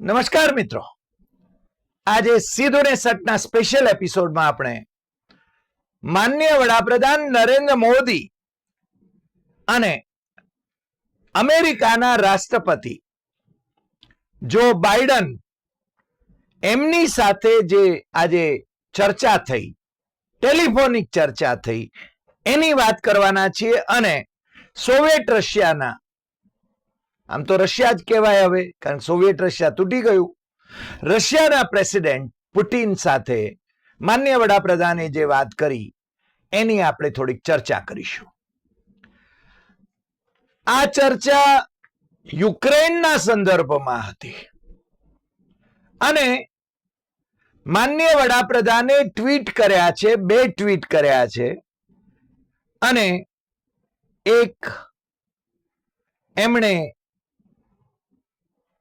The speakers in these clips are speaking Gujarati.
નમસ્કાર મિત્રો. આજે સીધો ને સટના સ્પેશિયલ એપિસોડમાં આપણે માન્ય વડાપ્રધાન નરેન્દ્ર મોદી અને અમેરિકાના રાષ્ટ્રપતિ જો બાઇડન એમની સાથે જે આજે ચર્ચા થઈ, ટેલિફોનિક ચર્ચા થઈ, એની વાત કરવાના છીએ અને સોવિયત રશિયાના આમ તો રશિયા જ કહેવાય હવે, કારણ સોવિયેટ રશિયા તૂટી ગયું. રશિયાના પ્રેસિડેન્ટ પુટિન સાથે માન્ય વડાપ્રધાને જે વાત કરી, એની આપણે થોડીક ચર્ચા કરીશું. આ ચર્ચા યુક્રેનના સંદર્ભમાં હતી. અને માન્ય વડાપ્રધાને ટ્વીટ કર્યા છે, બે ટ્વીટ કર્યા છે, અને એક એમણે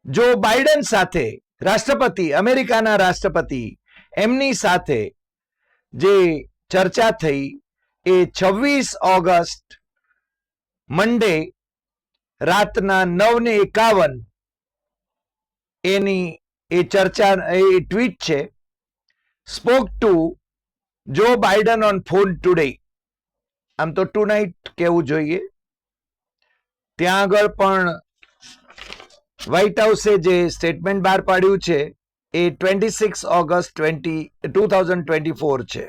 જો બાઇડન સાથે રાષ્ટ્રપતિ, અમેરિકાના રાષ્ટ્રપતિ, એમની સાથે જે ચર્ચા થઈ એ છવ્વીસ ઓગસ્ટ મંડે રાતના નવ ને એકાવન એની એ ચર્ચા, એ ટ્વીટ છે, spoke to Joe Biden on phone today. આમ તો ટુ નાઇટ કહેવું જોઈએ? ત્યાં આગળ પણ વ્હાઇટ હાઉસે જે સ્ટેટમેન્ટ બહાર પાડ્યું છે, એ twenty six August twenty two thousand twenty four છે.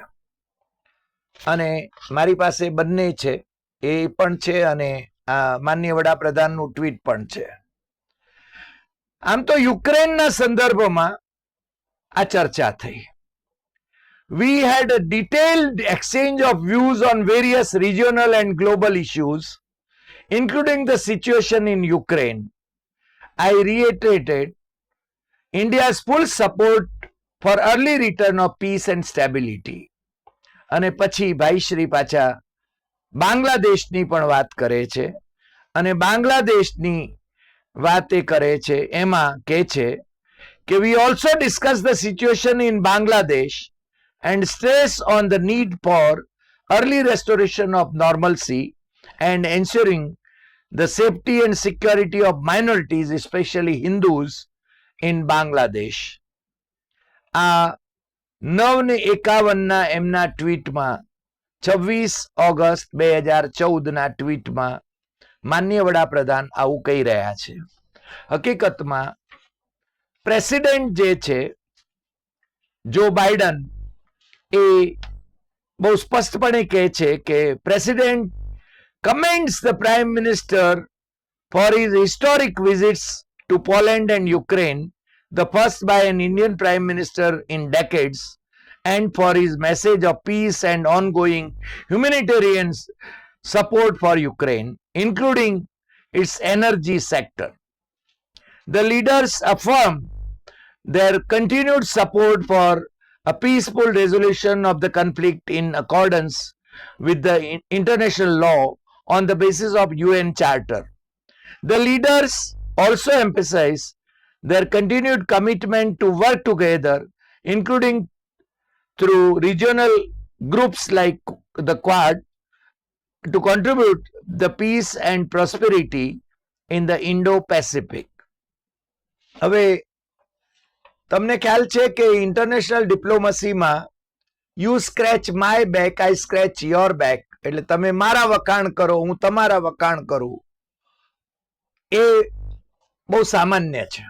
અને મારી પાસે બંને છે, એ પણ છે અને આ માન્ય વડાપ્રધાનનું ટ્વીટ પણ છે. આમ તો યુક્રેનના સંદર્ભમાં આ ચર્ચા થઈ. We had detailed exchange of views on various regional and global issues including the situation in Ukraine. I reiterated India's full support for early return of peace and stability. અને પછી ભાઈ શ્રી પાછા બાંગ્લાદેશની પણ વાત કરે છે અને બાંગ્લાદેશની વાત એ કરે છે એમાં કે છે કે we also discuss the situation in Bangladesh and stress on the need for early restoration of normalcy and ensuring the safety and security of minorities, especially Hindus, in Bangladesh. આ નવ ને એકાવનના એમના ટ્વીટમાં છવ્વીસ ઓગસ્ટ બે હજાર ચૌદના ટ્વીટમાં માન્ય વડાપ્રધાન આવું કહી રહ્યા છે હકીકતમાં પ્રેસિડેન્ટ જે છે જો બાઇડન એ બહુ સ્પષ્ટપણે કહે છે કે president commends the Prime Minister for his historic visits to Poland and Ukraine, the first by an Indian Prime Minister in decades, and for his message of peace and ongoing humanitarian support for Ukraine, including its energy sector. The leaders affirm their continued support for a peaceful resolution of the conflict in accordance with the international law on the basis of UN Charter. The leaders also emphasize their continued commitment to work together, including through regional groups like the Quad, to contribute the peace and prosperity in the Indo-Pacific. હવે તમને ખ્યાલ છે કે international ડિપ્લોમસીમાં you scratch my back I scratch your back એટલે તમે મારા વખાણ કરો, હું તમારા વખાણ કરું. એ બહુ સામાન્ય છે.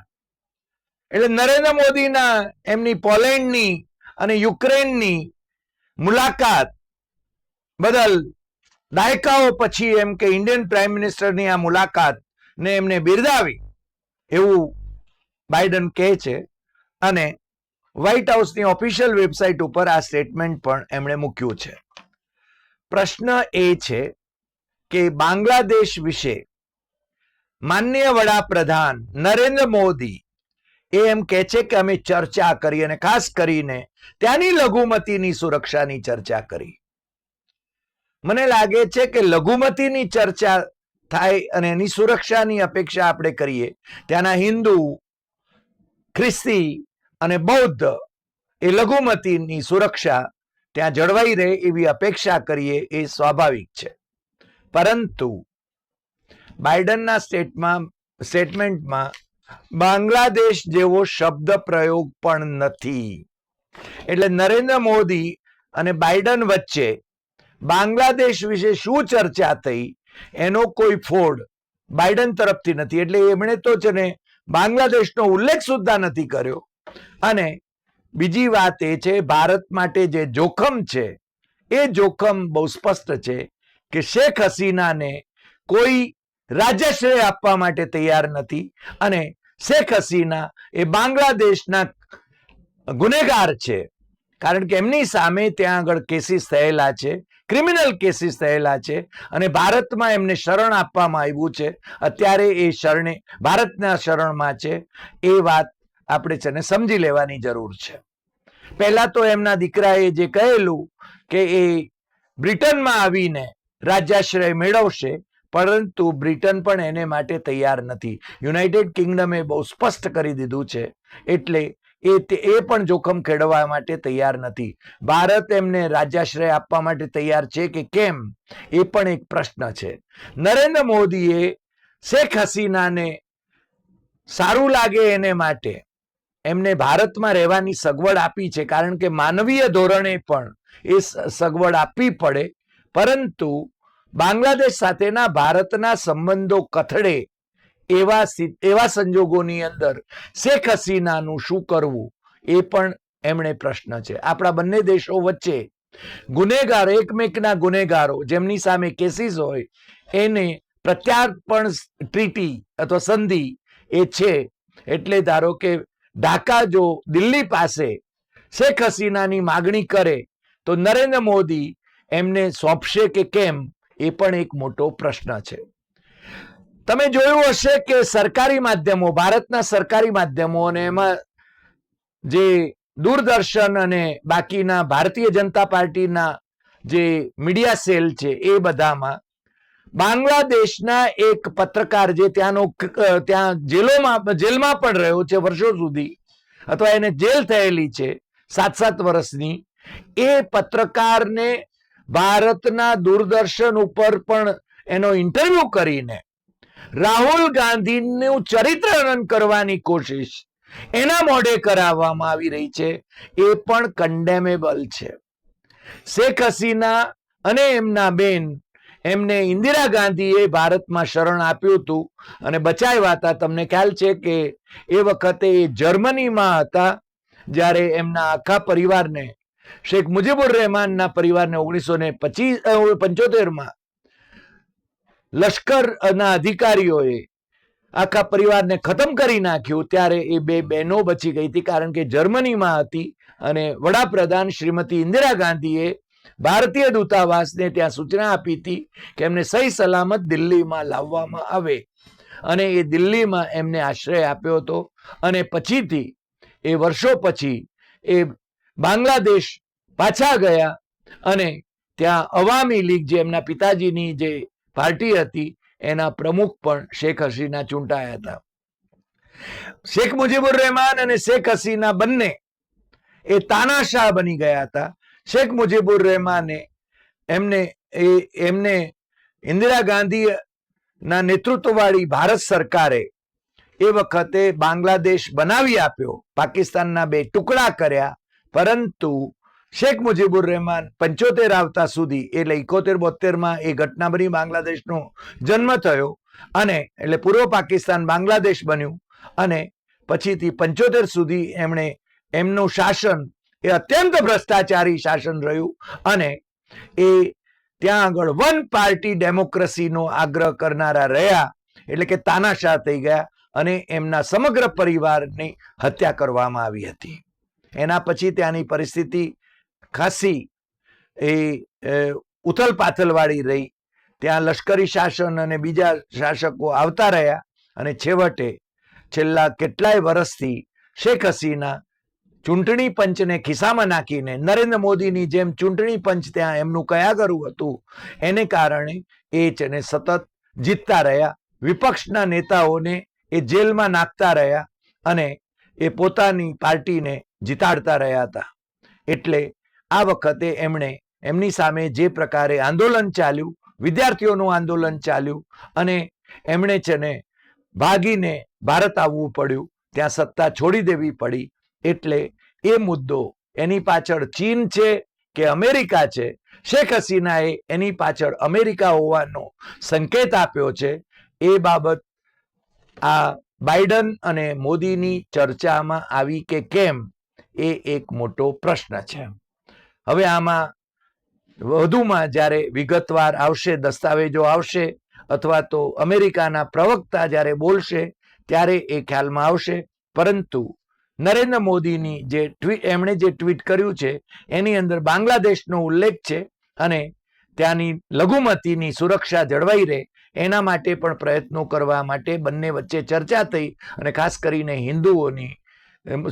એટલે નરેન્દ્ર મોદીના, એમની પોલેન્ડની અને યુક્રેનની મુલાકાત બદલ દાયકાઓ પછી એમ કે ઇન્ડિયન પ્રાઇમ મિનિસ્ટરની આ મુલાકાત ને એમને બિરદાવી એવું બાઇડન કહે છે. અને વ્હાઇટ હાઉસની ઓફિશિયલ વેબસાઇટ ઉપર આ સ્ટેટમેન્ટ પણ એમણે મૂક્યું છે. પ્રશ્ન એ છે કે બાંગ્લાદેશ વિશે માન્ય વડાપ્રધાન નરેન્દ્ર મોદી એ એમ કહે છે કે અમે ચર્ચા કરી અને ખાસ કરીને ત્યાંની લઘુમતીની સુરક્ષાની ચર્ચા કરી. મને લાગે છે કે લઘુમતીની ચર્ચા થાય અને એની સુરક્ષાની અપેક્ષા આપણે કરીએ, ત્યાંના હિન્દુ, ખ્રિસ્તી અને બૌદ્ધ એ લઘુમતીની સુરક્ષા ત્યાં જળવાઈ રહે એવી અપેક્ષા કરીએ એ સ્વાભાવિક છે. પરંતુ બાઇડનના સ્ટેટમાં, સ્ટેટમેન્ટમાં બાંગ્લાદેશ જેવો શબ્દ પ્રયોગ પણ નથી. એટલે નરેન્દ્ર મોદી અને બાઇડન વચ્ચે બાંગ્લાદેશ વિશે શું ચર્ચા થઈ એનો કોઈ ફોડ બાઇડન તરફથી નથી. એટલે એમણે તો છે ને બાંગ્લાદેશનો ઉલ્લેખ સુદ્ધા નથી કર્યો. અને બીજી વાત એ છે, ભારત માટે જે જોખમ છે, એ જોખમ બહુ સ્પષ્ટ છે કે શેખ હસીનાને કોઈ રાજ્યશ્રેય આપવા માટે તૈયાર નથી અને શેખ હસીના એ બાંગ્લાદેશના ગુનેગાર છે. કારણ કે એમની સામે ત્યાં આગળ કેસીસ થયેલા છે, ક્રિમિનલ કેસીસ થયેલા છે અને ભારતમાં એમને શરણ આપવામાં આવ્યું છે. અત્યારે એ શરણે ભારતના શરણમાં છે. એ વાત આપણે છે ને સમજી લેવાની જરૂર છે. પહેલા તો એમના દીકરાએ જે કહેલું કે એ બ્રિટનમાં આવીને રાજ્યાશ્રય મેળવશે, પરંતુ બ્રિટન પણ એને માટે તૈયાર નથી. યુનાઇટેડ કિંગડમે બહુ સ્પષ્ટ કરી દીધું છે, એટલે એ એ પણ જોખમ ખેડવા માટે તૈયાર નથી. ભારત એમને રાજ્યાશ્રય આપવા માટે તૈયાર છે કે કેમ? એ પણ એક પ્રશ્ન છે. નરેન્દ્ર મોદીએ શેખ હસીનાને સારું લાગે એને માટે એમને ભારતમાં રહેવાની સગવડ આપી છે, કારણ કે માનવીય ધોરણે પણ એ સગવડ આપવી પડે. પરંતુ બાંગ્લાદેશ સાથેના ભારતના સંબંધો કથળે એવા એવા સંજોગોની અંદર શેખ હસીનાનું શું કરવું, એ પણ એમણે પ્રશ્ન છે. આપણા બંને દેશો વચ્ચે ગુનેગાર, એકમેકના ગુનેગારો જેમની સામે કેસીસ હોય, એને પ્રત્યાર્પણ ટ્રીટી અથવા સંધિ એ છે. એટલે ધારો કે ઢાકા જો દિલ્હી પાસે શેખ હસીનાની માગણી કરે તો નરેન્દ્ર મોદી એમને સોંપશે કે કેમ એ પણ એક મોટો પ્રશ્ન છે. તમે જોયું હશે કે સરકારી માધ્યમો, ભારતના સરકારી માધ્યમો અને એમાં જે દૂરદર્શન અને બાકીના ભારતીય જનતા પાર્ટીના જે મીડિયા સેલ છે એ બધામાં બાંગ્લાદેશના એક પત્રકાર જે ત્યાંનો ત્યાં જેલોમાં, જેલમાં પણ રહ્યો છે વર્ષો સુધી, અથવા એને જેલ થયેલી છે સાત સાત વર્ષની, એ પત્રકારને ભારતના દૂરદર્શન ઉપર પણ એનો ઇન્ટરવ્યુ કરીને રાહુલ ગાંધીનું ચરિત્રહનન કરવાની કોશિશ એના મોઢે કરાવવામાં આવી રહી છે, એ પણ કન્ડેમેબલ છે. શેખ હસીના અને એમના બેન એમને ઇન્દિરા ગાંધીએ ભારતમાં શરણ આપ્યું હતું. અને બચાવ્યા હતા તમને ખ્યાલ છે કે એ વખતે એ જર્મનીમાં હતા, જ્યારે એમના આખા પરિવારને, શેખ મુજીબુર રહેમાનના પરિવારને ઓગણીસો ને પચીસ પંચોતેરમાં લશ્કરના અધિકારીઓએ આખા પરિવારને ખતમ કરી નાખ્યું, ત્યારે એ બે બહેનો બચી ગઈ હતી, કારણ કે જર્મનીમાં હતી અને વડાપ્રધાન શ્રીમતી ઇન્દિરા ગાંધીએ ભારતીય દૂતાવાસને ત્યાં સૂચના આપી હતી કે એમને સહી સલામત દિલ્હીમાં લાવવામાં આવે. અને એ દિલ્હીમાં એમને આશ્રય આપ્યો હતો. અને પછીથી, એ વર્ષો પછી, એ બાંગ્લાદેશ પાછા ગયા અને ત્યાં અવામી લીગ જે એમના પિતાજીની જે પાર્ટી હતી, એના પ્રમુખ પણ શેખ હસીના ચૂંટાયા હતા. શેખ મુજીબુર રહેમાન અને શેખ હસીના બંને એ તાનાશાહ બની ગયા હતા. શેખ મુજીબુર રહેમાને એમને એ, એમને ઇન્દિરા ગાંધી ના નેતૃત્વવાળી ભારત સરકારે એ વખતે બાંગ્લાદેશ બનાવી આપ્યો. પાકિસ્તાનના બે ટુકડા કર્યા, પરંતુ શેખ મુજીબુર રહેમાન પંચોતેર આવતા સુધી, એટલે ઇકોતેર બોતેરમાં એ ઘટના બની બાંગ્લાદેશનો જન્મ થયો અને એટલે પૂર્વ પાકિસ્તાન બાંગ્લાદેશ બન્યું અને પછીથી પંચોતેર સુધી એમણે એમનું શાસન એ અત્યંત ભ્રષ્ટાચારી શાસન રહ્યું અને એ ત્યાં આગળ વન પાર્ટી ડેમોક્રેસીનો આગ્રહ કરનારા રહ્યા, એટલે કે તાનાશાહ થઈ ગયા અને એમના સમગ્ર પરિવારની હત્યા કરવામાં આવી હતી. એના પછી ત્યાંની પરિસ્થિતિ ખાસી એ ઉથલ પાથલવાળી રહી. ત્યાં લશ્કરી શાસન અને બીજા શાસકો આવતા રહ્યા અને છેવટે છેલ્લા કેટલાય વર્ષથી શેખ હસીના ચૂંટણી પંચને ખિસ્સામાં નાખીને નરેન્દ્ર મોદીની જેમ ચૂંટણી પંચ ત્યાં એમનું કયા કરવું હતું, એને કારણે એ ને સતત જીતતા રહ્યા, વિપક્ષના નેતાઓને એ જેલમાં નાખતા રહ્યા અને એ પોતાની પાર્ટીને જીતાડતા રહ્યા હતા. એટલે આ વખતે એમણે એમની સામે જે પ્રકારે આંદોલન ચાલ્યું, વિદ્યાર્થીઓનું આંદોલન ચાલ્યું અને એમણે છે ને ભાગીને ભારત આવવું પડ્યું, ત્યાં સત્તા છોડી દેવી પડી એટલે એ મુદ્દો એની પાછળ ચીન છે કે અમેરિકા છે? શેખ હસીનાએ એની પાછળ અમેરિકા હોવાનો સંકેત આપ્યો છે. એ બાબત આ બાઇડન અને મોદીની ચર્ચામાં આવી કે કેમ? એ એક મોટો પ્રશ્ન છે. હવે આમાં વધુમાં જ્યારે વિગતવાર આવશે, દસ્તાવેજો આવશે અથવા તો અમેરિકાના પ્રવક્તા જ્યારે બોલશે ત્યારે એ ખ્યાલમાં આવશે. પરંતુ નરેન્દ્ર મોદીની જે એમણે જે ટ્વીટ કર્યું છે, એની અંદર બાંગ્લાદેશનો ઉલ્લેખ છે અને ત્યાંની લઘુમતીની સુરક્ષા જળવાઈ રહે, એના માટે પણ પ્રયત્નો કરવા માટે બંને વચ્ચે ચર્ચા થઈ અને ખાસ કરીને હિન્દુઓની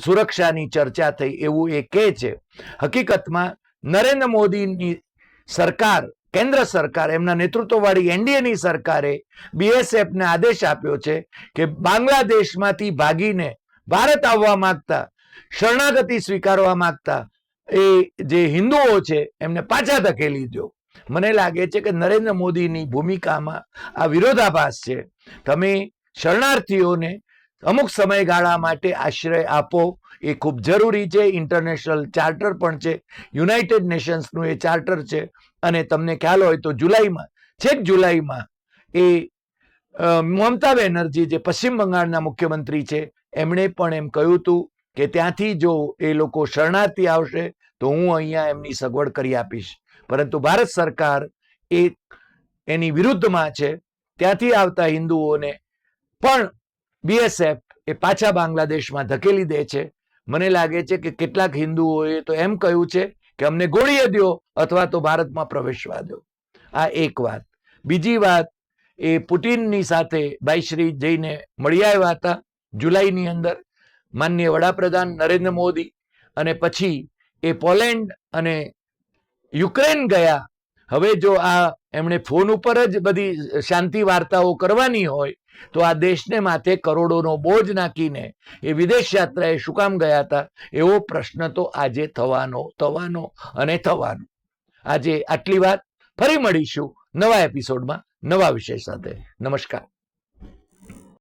સુરક્ષાની ચર્ચા થઈ એવું એ કહે છે. હકીકતમાં નરેન્દ્ર મોદીની સરકાર, કેન્દ્ર સરકાર, એમના નેતૃત્વવાળી એનડીએની સરકારે બીએસએફને આદેશ આપ્યો છે કે બાંગ્લાદેશમાંથી ભાગીને ભારત આવવા માંગતા, શરણાગતિ સ્વીકારવા માંગતા, એ જે હિન્દુઓ છે એમને પાછા ધકેલી દો. મને લાગે છે કે નરેન્દ્ર મોદીની ભૂમિકામાં આ વિરોધાભાસ છે. તમે શરણાર્થીઓને અમુક સમયગાળા માટે આશ્રય આપો, એ ખૂબ જરૂરી છે. ઇન્ટરનેશનલ ચાર્ટર પણ છે. યુનાઇટેડ નેશન્સનું એ ચાર્ટર છે. અને તમને ખ્યાલ હોય તો જુલાઈમાં, છેક જુલાઈમાં એ મમતા બેનર્જી જે પશ્ચિમ બંગાળના મુખ્યમંત્રી છે એમણે પણ એમ કહ્યું હતું કે ત્યાંથી જો એ લોકો શરણાર્થી આવશે, તો હું અહીંયા એમની સગવડ કરી આપીશ. પરંતુ ભારત સરકાર એ એની વિરુદ્ધમાં છે. ત્યાંથી આવતા હિન્દુઓને પણ બીએસએફ એ પાછા બાંગ્લાદેશમાં ધકેલી દે છે. મને લાગે છે કે કેટલાક હિન્દુઓએ તો એમ કહ્યું છે કે અમને ગોળીએ દો અથવા તો ભારતમાં પ્રવેશવા દો આ એક વાત. બીજી વાત, એ પુટિનની સાથે ભાઈશ્રી જઈને મળી આવ્યા હતા. જુલાઈની અંદર માનનીય વડાપ્રધાન નરેન્દ્ર મોદી અને પછી એ પોલેન્ડ અને યુક્રેન ગયા. હવે જો આ એમણે ફોન ઉપર જ બધી શાંતિ વાર્તાઓ કરવાની હોય, તો આ દેશને માથે કરોડોનો બોજ નાખીને એ વિદેશ યાત્રાએ શું કામ ગયા હતા? એવો પ્રશ્ન તો આજે થવાનો થવાનો અને થવાનો. આજે આટલી વાત. ફરી મળીશું નવા એપિસોડમાં, નવા વિષય સાથે. નમસ્કાર.